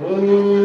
Аминь.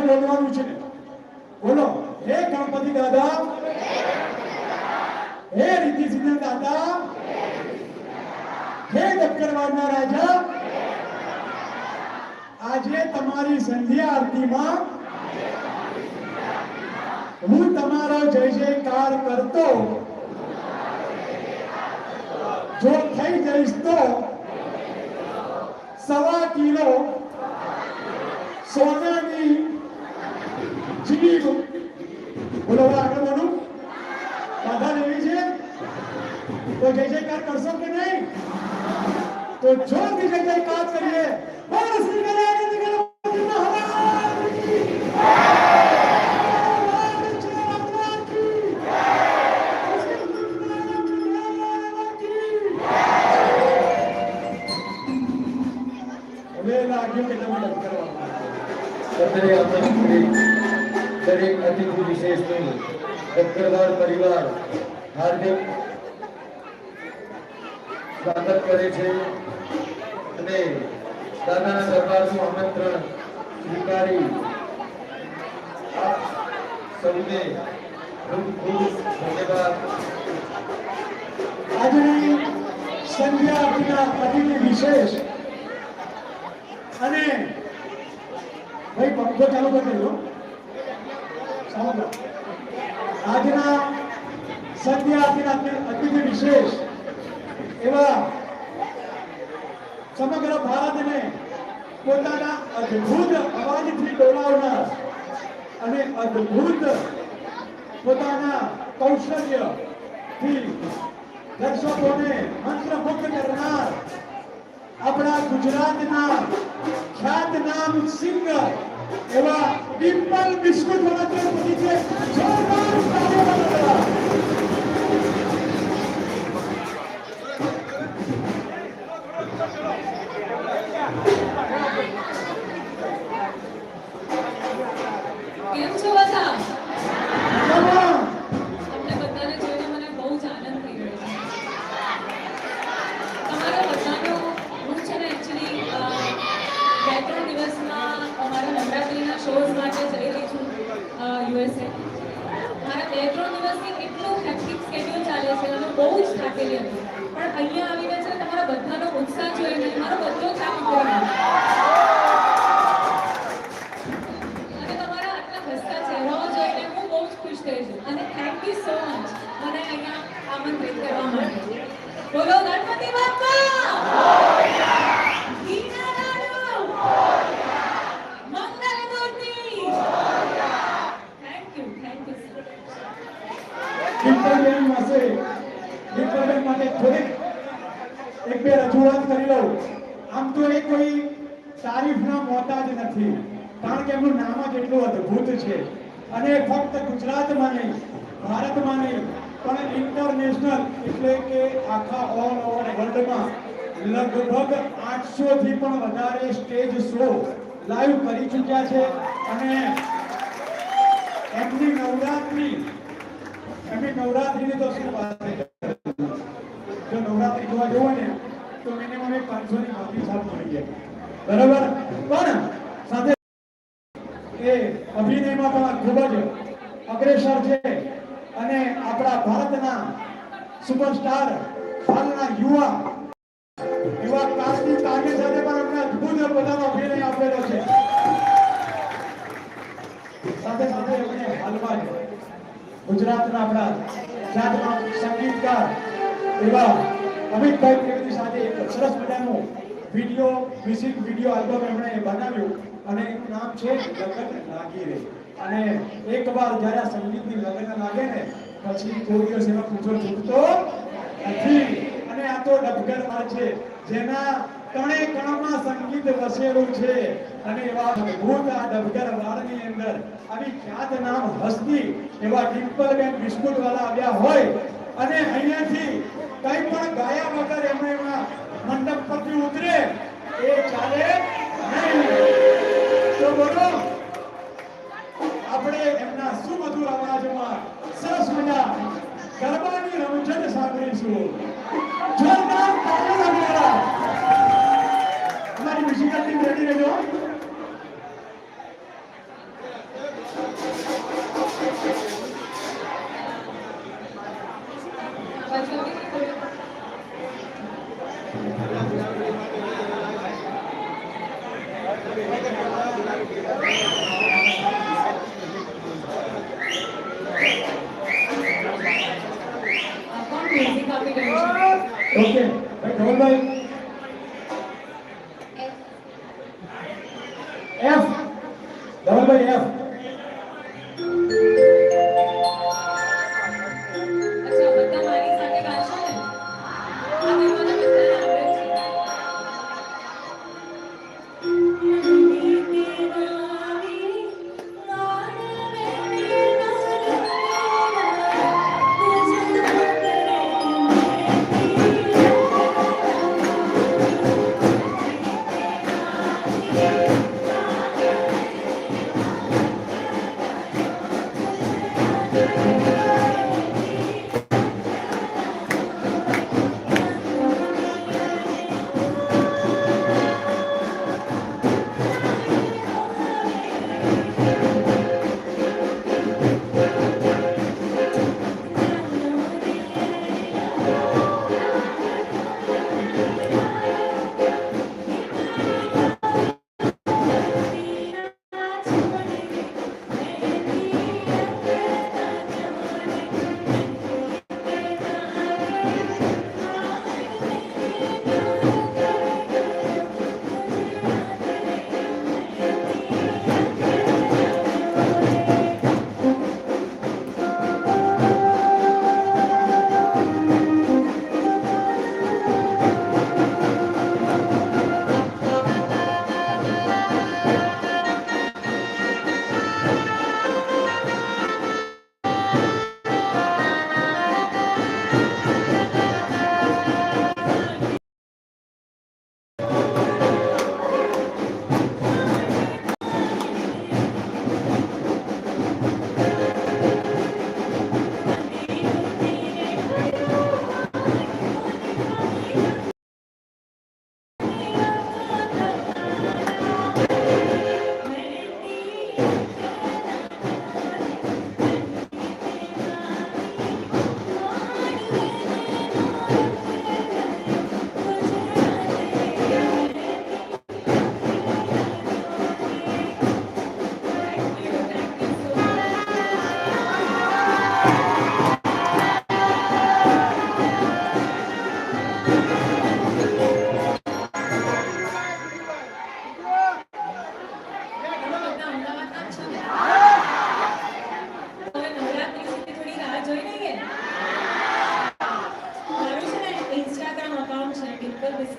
મારી સાથે બોલવાનું છે બોલો હે ગણપતિ દાદા હે રીતિ સિંહ દાદા હે દક્કરવાડના રાજા આજે તમારી સંધ્યા આરતીમાં હું તમારો જય જયકાર કરતો જો થઈ જઈશ તો સવા કિલો સોનાની જીભ બોલો હવે આગળ બોલું. બાધા લેવી છે? તો જય જયકાર કરશો કે નહીં? તો જોરથી જય જયકાર કરીએ બોલો શ્રી ગણેશ કરે છે. અને દાદાના દરબારનું આમંત્રણ સ્વીકારી સૌને ખૂબ ખૂબ ધન્યવાદ. વિશેષ અને ભાઈ પંખો ચાલુ કરી દેજો. સમગ્ર. આજના સંધ્યા આરતીના અતિથિ વિશેષ એવા સમગ્ર ભારતને પોતાના અદ્ભુત અવાજથી ડોલાવનાર અને અદ્ભુત પોતાના કૌશલ્યથી દર્શકોને મંત્રમુગ્ધ કરનાર આપણા ગુજરાતના ખ્યાતનામ સિંગર એવા ડિમ્પલ બિસ્કુટ વડાપ્રધાન તરીકે જોરદાર તાળીઓ બજાવો. કેમ છો બધા Come on. તમને બધાને જોઈને મને બહુ જ આનંદ થઈ રહ્યો છે તમારા બધાનો હું છે ને એકચ્યુઅલી બે ત્રણ દિવસમાં અમારા નવરાત્રિના શોઝ માટે જઈ રહી છું યુએસએ મારા બે ત્રણ દિવસથી એટલું હેક્ટિક સ્કેડ્યુલ ચાલે છે અને બહુ જ થાકેલી હતી પણ અહીંયા આવીને છે ને તમારા બધાનો ઉત્સાહ જોઈને મારો બધો થાક ઉતરી ગયો અને તમારા આટલા હસતા ચહેરાઓ જોઈને હું બહુ જ ખુશ થઈ છું અને થેન્ક યુ સો મચ મને અહીંયા આમંત્રિત કરવા માટે બોલો Ganpati Bappa ઘીના laddu Mangal Murti thank you thank you ડિમ્પલબેન પાસે ડિમ્પલબેન માટે થોડીક એક બે રજૂઆત કરી લઉં આમ તો એ કોઈ તારીફના મોહતાજ નથી. કારણ કે એમનું નામ જ એટલું અદ્ભુત છે. અને ફક્ત ગુજરાતમાં નહીં, ભારતમાં નહીં, પણ ઇન્ટરનેશનલ એટલે કે આખા ઓલ ઓવર વર્લ્ડમાં લગભગ આઠસો થી પણ વધારે સ્ટેજ શો લાઈવ કરી ચૂક્યા છે. અને એમની નવરાત્રી, એમની નવરાત્રીની તો શું વાત જો નવરાત્રી જોવા જવું તો મિનિમમ પાંચસો ની બત્રીસ સાલ મળી જાય બરાબર? પણ સાથે એ અભિનયમાં પણ ખૂબ જ અગ્રેસર છે અને આપણા ભારતના સુપરસ્ટાર, હાલના યુવા એવા કાર્તિક આગે સાથે પણ એમને અદ્ભુત પોતાનો અભિનય આપેલો છે. સાથે સાથે એમણે હાલમાં ગુજરાતના આપણા ખ્યાતનામ સંગીતકાર એવા અમિતભાઈ ત્રિવેદી સાથે સરસ મજાનું વીડિયો મ્યુઝિક વીડિયો આલ્બમ એમણે બનાવ્યું અને નામ છે લગન લાગી રે. અને એકવાર જ્યારે આ સંગીતની લગન લાગે ને, પછી કોઈ દિવસ એમાં પૂછો ચૂકતો નથી. અને આ તો ડબગર વાળ છે, જેના કણે કણમાં સંગીત વસેલું છે. અને એવા અદ્ભુત આ ડબગર વાળની અંદર આવી ખ્યાત નામ હસ્તી એવા બિસ્કુટ વાળા આવ્યા હોય. અને અહીંયાથી કઈ પણ ગાયા વગર એમણે એમાં મંડપ પરથી ઉતરે, એ ચાલે તો બોલો, આપણે એમના સુમધુર અવાજમાં સરસ મજા ગરબાની રમઝટ સાંભળીશું. જોરદાર તાળીઓ રમેલા અમારી મ્યુઝિકલ ટીમ રેડી રહેજો. Thank you.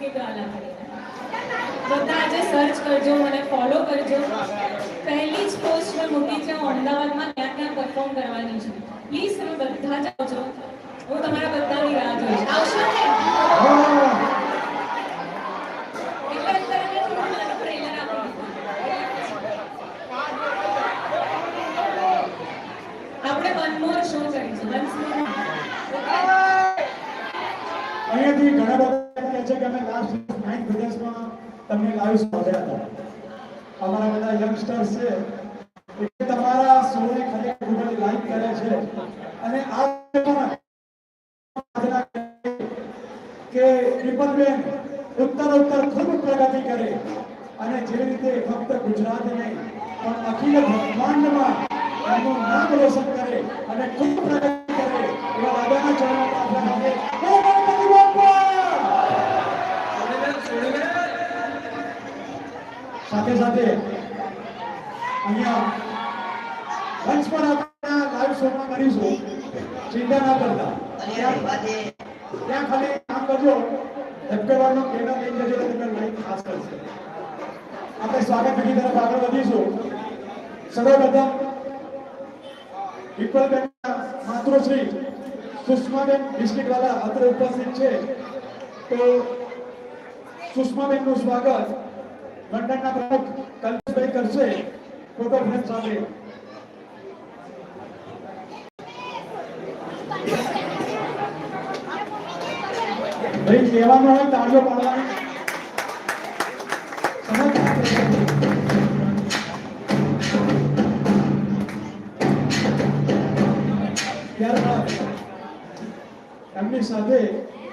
બધા આજે સર્ચ કરજો, મને ફોલો કરજો. પહેલી જ પોસ્ટ મેં મૂકી છે અમદાવાદમાં ક્યાં ક્યાં પરફોર્મ કરવાની છે. પ્લીઝ તમે બધા જ આવજો હું તમારા બધાની રાહ જોઈશ. આવશો હા એટલે અત્યારે મેં થોડું નાનું trailer આપી દીધું. આપણે વન મોર શો કરીશું વન્સ મોર અહીંયાથી ઘણા બધા એમ કહે છે કે અમે લાસ્ટ નાઇન વિદેશમાં તમને લાઈવ સાંભળ્યા હતા. અમારા બધા યંગસ્ટર્સ છે એ તમારા સૌને ખરેખર ખૂબ જ લાઈક કરે છે. અને આ કે ટ્રિપલબેન ઉત્તર ઉત્તર ખૂબ પ્રગતિ કરે અને જે રીતે ફક્ત ગુજરાત નહીં, પણ અખિલ બ્રહ્માંડમાં એમનું નામ રોશન કરે અને ખૂબ પ્રગતિ કરે એવા દાદાના ચરણો પ્રાર્થના કરે જય ગણપતિ બાપ્પા! સાથે સાથે અહીંયા મંચ પર આપણે લાઈવ શોમાં કરીશું. ચિંતા ના કરતા. ત્યાં ખાલી કામ કરજો. એફકેવાળનો કેમેરા લઈને જજો તમને લાઈવ ખાસ કરશે. આપણે સ્વાગત વિધિ તરફ આગળ વધીશું. સર્વપ્રથમ વિપલબેનના માતૃશ્રી સુષ્માબેન બિસ્કિટવાલા અત્રે ઉપસ્થિત છે. તો સુષ્માબેનનું સ્વાગત. લંડનના પ્રમુખ કલ્પેશભાઈ કરશે. ફોટો ફ્રેમ સાથે ભાઈ, લેવાનો હોય તાળીઓ પાડવાની. એમની સાથે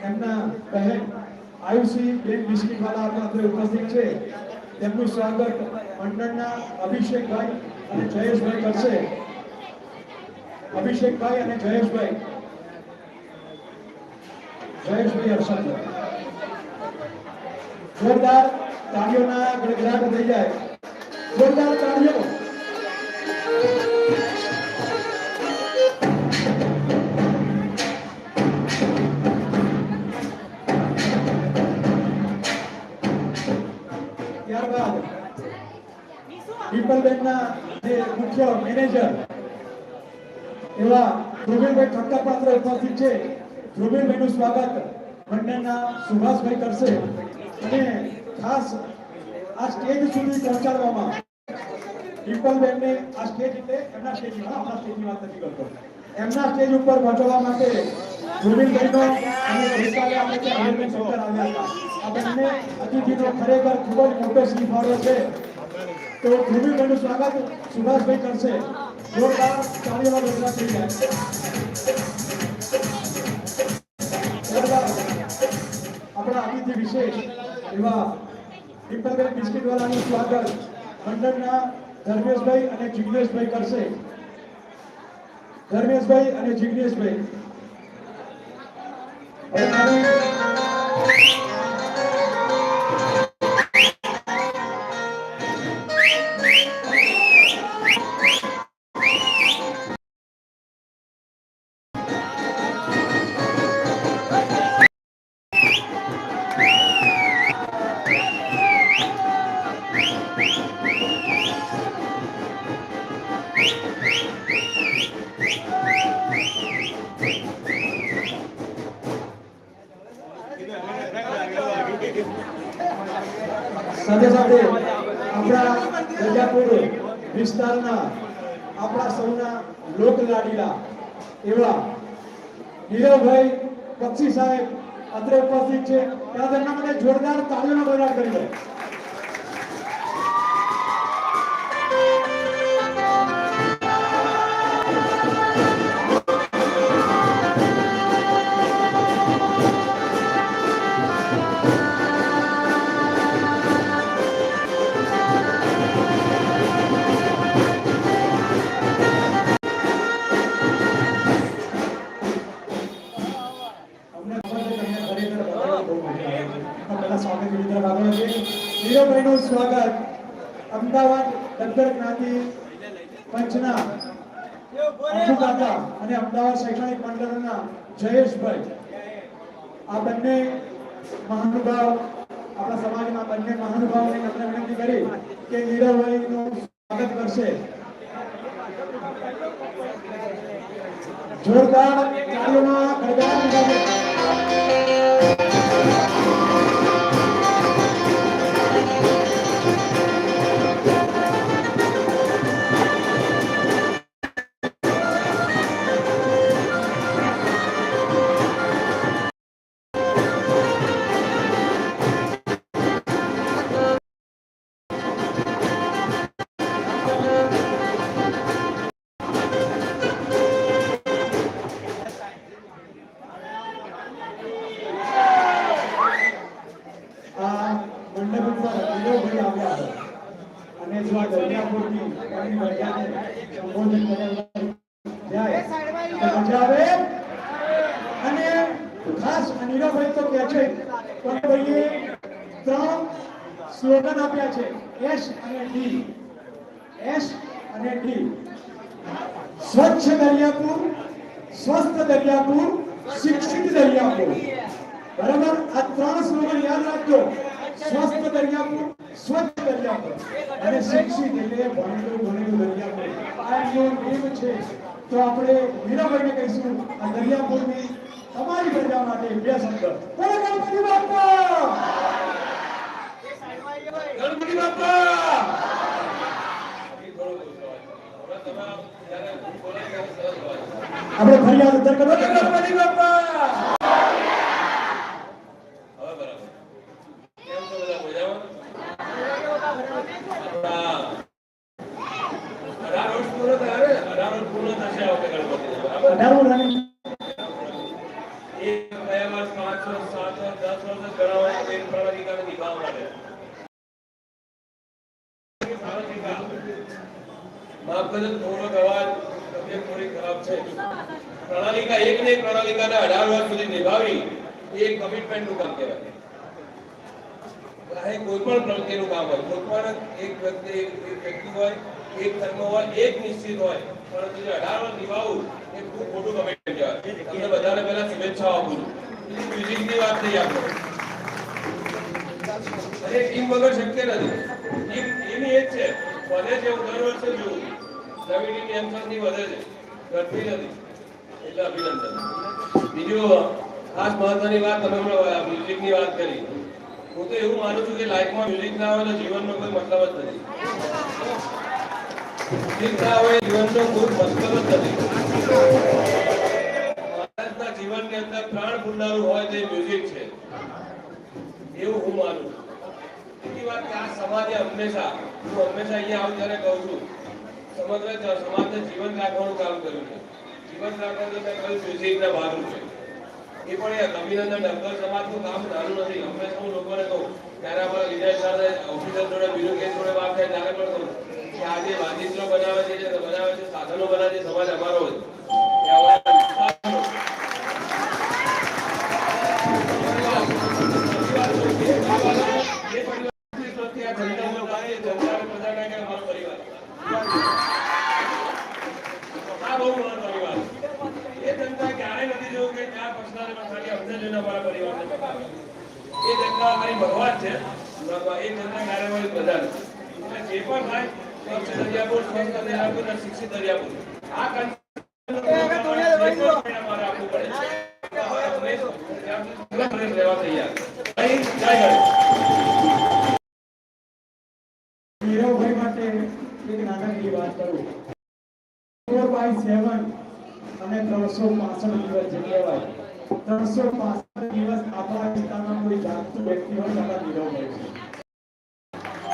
એમના બહેન આયુષી, બેન બિસ્કીટવાલા આપણા અંદર ઉપસ્થિત છે. તેમનું સ્વાગત મંડળના અભિષેકભાઈ અને જયેશભાઈ કરશે. અભિષેકભાઈ અને જયેશભાઈ. જયેશભાઈ હર્ષદભાઈ જોરદાર તાળીઓના ગડગડાટ થઈ જાય. જોરદાર તાળીઓ. પીપલબેનના જે મુખ્ય મેનેજર એવા ધ્રુવીલભાઈ ઠક્કરપાત્ર ઉપસ્થિત છે. ધ્રુવીલભાઈનું સ્વાગત મંડળના સુભાષભાઈ કરશે અને ખાસ આ સ્ટેજ સુધી પહોંચાડવામાં પીપલબેનને આ સ્ટેજ એટલે એમના સ્ટેજમાં, આપણા સ્ટેજની વાત નથી કરતો. એમના સ્ટેજ ઉપર પહોંચવા માટે ધ્રુવીલભાઈનો અને ખરેખર ખૂબ જ મોટો સ્વીફાળો છે. તો ધ્રુવીલભાઈનું સ્વાગત સુભાષભાઈ કરશે. જોરદાર તાળીઓના ગોળા થઈ જાય. આપણા અતિથિ વિશેષ એવા પિંપલબેન બિસ્કીટવાલાનું સ્વાગત મંડળના ધર્મેશભાઈ અને જિગ્નેશભાઈ કરશે. ધર્મેશભાઈ અને જિગ્નેશભાઈ. અને અમદાવાદ શૈક્ષણિક મંડળના જયેશભાઈ. આ બંને મહાનુભાવ, આપણા સમાજના બંને મહાનુભાવોને આપણે વિનંતી કરી કે નીરવભાઈનું સ્વાગત કરશે. જોરદાર તાળીઓના ગડગડાટ સ્વચ્છ દરિયાપુર સ્વસ્થ દરિયાપુર શિક્ષિત દરિયાપુર બરાબર આ ત્રણ સ્લોગન યાદ રાખજો સ્વસ્થ દરિયાપુર. સ્વચ્છ દરિયાપુર અને શિક્ષિત એટલે ભણેલું ભણેલું દરિયા દરિયાપુર આ એમનો નિયમ છે. તો આપણે મીરાભાઈને કહીશું, આ દરિયાપુરની તમારી પ્રજા માટે બે શબ્દ બોલો, ગણપતિ બાપા! ગણપતિ બાપા! આપણે ફરિયાદ ઉત્તર કરો ગણપતિ બાપા બે વર્ષ પાંચ વર્ષ સાત વર્ષ દસ વર્ષ ગણાવવાની બેન પ્રણાલિકાને નિભાવવા માટે પ્રણાલિકા. માફ કરજો થોડોક અવાજ તબિયત થોડી ખરાબ છે પ્રણાલિકા એક ને એક પ્રણાલિકાને અઢાર વર્ષ સુધી નિભાવી એ એક કમિટમેન્ટનું કામ કહેવાય ચાહે કોઈ પણ શક્ય નથી. ટીમ એની એ છે. છે હું દર વર્ષે જોઉં નવી નથી. એટલે અભિનંદન. બીજું, ખાસ મહત્વની વાત તમે હમણાં મ્યુઝિકની વાત કરી. હું તો એવું માનું છું કે લાઈફમાં મ્યુઝિક ના હોય તો જીવનનો કોઈ મતલબ જ નથી. મ્યુઝિક ના હોય જીવનનો કોઈ મતલબ જ નથી. માણસના જીવનની અંદર પ્રાણ ફૂલનારું હોય તે મ્યુઝિક છે. એવું હું માનું છું. બીજી વાત કે આ સમાજે હંમેશા, હું હંમેશા અહીંયા આવું ત્યારે કહું છું, સમગ્ર સમાજને જીવન રાખવાનું કામ કર્યું છે. જીવન રાખવાનું મેં કહ્યું મ્યુઝિકના ભાગરૂપે એ પણ એ અભિનંદન ડંગર સમાજનું કામ નાનું નથી. હંમેશા હું લોકોને કહું ત્યારે અમારા વિજય સર ઓફિસર જોડે બીજું કેસ જોડે વાત થાય ત્યારે પણ કહું કે આ જે વાદિત્રો બનાવે છે બનાવે છે, સાધનો બનાવે છે, સમાજ અમારો જ એ વાત કરું. ફોર સેવન અને ત્રણસો પાસઠ દિવસ જગ્યા ત્રણસો પાસઠ દિવસ આપણા વિસ્તારમાં કોઈ જાગતું વ્યક્તિ હોય આપણા નીરવભાઈ હોય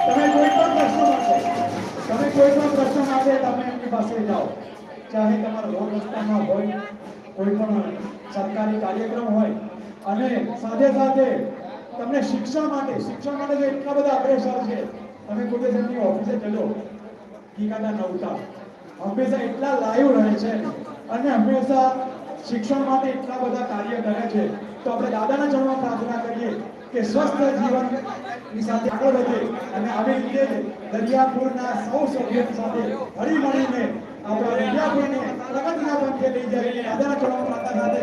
તમે કોઈ પણ પ્રશ્ન માટે, તમે કોઈ પણ પ્રશ્ન માટે તમે એમની પાસે જાઓ, ચાહે તમારા રોડ રસ્તામાં હોય, કોઈ પણ સરકારી કાર્યક્રમ હોય, અને સાથે સાથે તમને શિક્ષણ માટે શિક્ષણ માટે તો એટલા બધા અગ્રેસર છે. તમે દિવસ એમની ઓફિસે જજો ગીકાના નવતા હંમેશા એટલા લાઈવ રહે છે અને હંમેશા શિક્ષણ માટે એટલા બધા કાર્ય કરે છે તો આપણે દાદાના ચરણમાં પ્રાર્થના કરીએ કે સ્વસ્થ જીવનની સાથે આગળ વધે અને આવી રીતે જ દરિયાપુરના સૌ સભ્યોની સાથે હળી મળીને આપણે દરિયાપુરને પ્રગતિના પંથે લઈ જાય દાદાના ચરણમાં પ્રાર્થના સાથે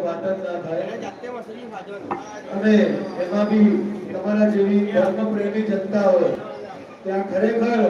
વાત જ ના અને એમાં બી તમારા જેવી ધર્મપ્રેમી જનતા હોય. ત્યાં ખરેખર